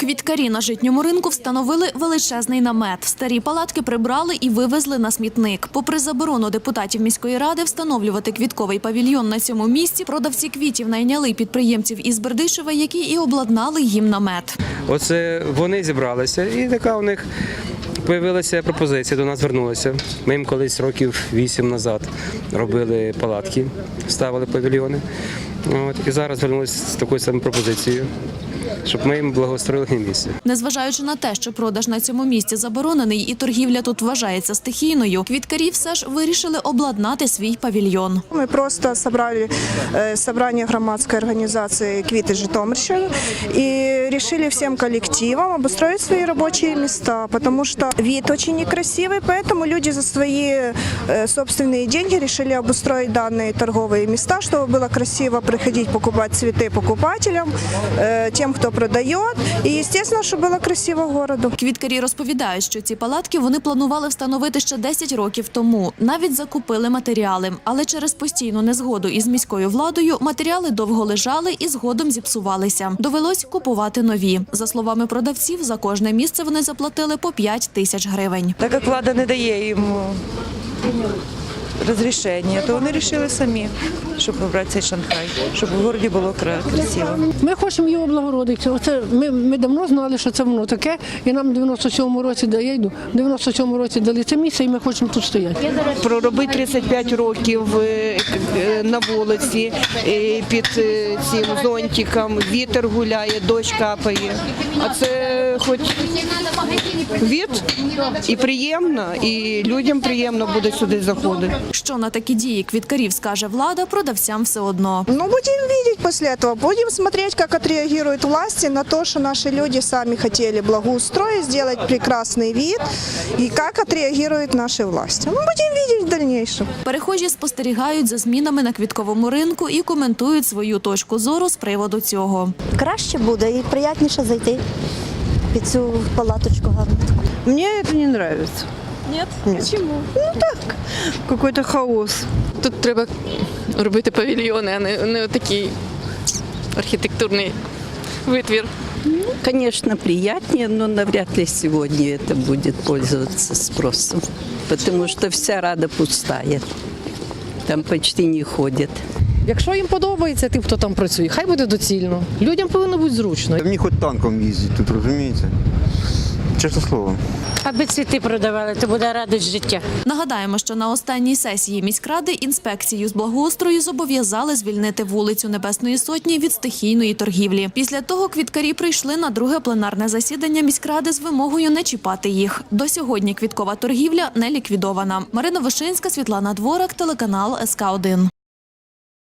Квіткарі на житньому ринку встановили величезний намет. Старі палатки прибрали і вивезли на смітник. Попри заборону депутатів міської ради встановлювати квітковий павільйон на цьому місці, продавці квітів найняли підприємців із Бердишева, які і обладнали їм намет. Оце вони зібралися, і така у них з'явилася пропозиція, до нас звернулися. Ми їм колись років вісім назад робили палатки, ставили павільйони. От, і зараз звернулися з такою самою пропозицією, щоб ми їм благоустроїли місце. Незважаючи на те, що продаж на цьому місці заборонений і торгівля тут вважається стихійною, квіткарі все ж вирішили обладнати свій павільйон. Мы просто собрали э, собрание громадской организации «Квиты Житомирщины» и решили всем коллективам обустроить свои рабочие места, потому что вид очень некрасивый, поэтому люди за свои э, собственные деньги решили обустроить данные торговые места, чтобы было красиво приходить покупать цветы покупателям, э, тем, продает, и, естественно, чтобы было красиво городу. Квіткарі розповідають, що ці палатки вони планували встановити ще 10 років тому. Навіть закупили матеріали, але через постійну незгоду із міською владою матеріали довго лежали і згодом зіпсувалися. Довелось купувати нові. За словами продавців, за кожне місце вони заплатили по 5 тисяч гривень. Так як влада не дає їм розрішення, то вони вирішили самі, щоб вибрати цей Шанхай, щоб в городі було кра- красиво. Ми хочемо його облагородити. Оце ми, ми давно знали, що це воно таке, і нам в 97-му році да я йду, в 97-му році дали це місце, і ми хочемо тут стояти. Проробити 35 років е, на вулиці е, під е, цим зонтиком, вітер гуляє, дощ капає. А це хоч від і приємно, і людям приємно буде сюди заходити. Що на такі дії квіткарів скаже влада, продавцям все одно. Ну, будем видеть после этого. Будем смотреть, как отреагируют власти на то, что наши люди сами хотели благоустроить, сделать прекрасный вид, и как отреагируют наши власти. Ну, будем видеть в дальнейшем. Перехожі спостерігають за змінами на квітковому ринку і коментують свою точку зору з приводу цього. краще буде і приятніше зайти під цю палаточку гарну. Мне это не нравится. Нет? Почему? Ну так, какой-то хаос. Тут треба робити павільйони, а не, не такий архітектурний витвір. Конечно, приятнее, но навряд ли сегодня это будет пользоваться спросом, потому что вся рада пустая. Там почти не ходять. Якщо їм подобається тим, хто там працює, хай буде доцільно. Людям повинно бути зручно. Мені хоч танком їздити, тут, розумієте? Чесне слово. Аби цвіти продавали, то буде радість життя. Нагадаємо, що на останній сесії міськради інспекцію з благоустрою зобов'язали звільнити вулицю Небесної Сотні від стихійної торгівлі. Після того квіткарі прийшли на друге пленарне засідання міськради з вимогою не чіпати їх. До сьогодні квіткова торгівля не ліквідована. Марина Вишинська, Світлана Дворак, телеканал СК 1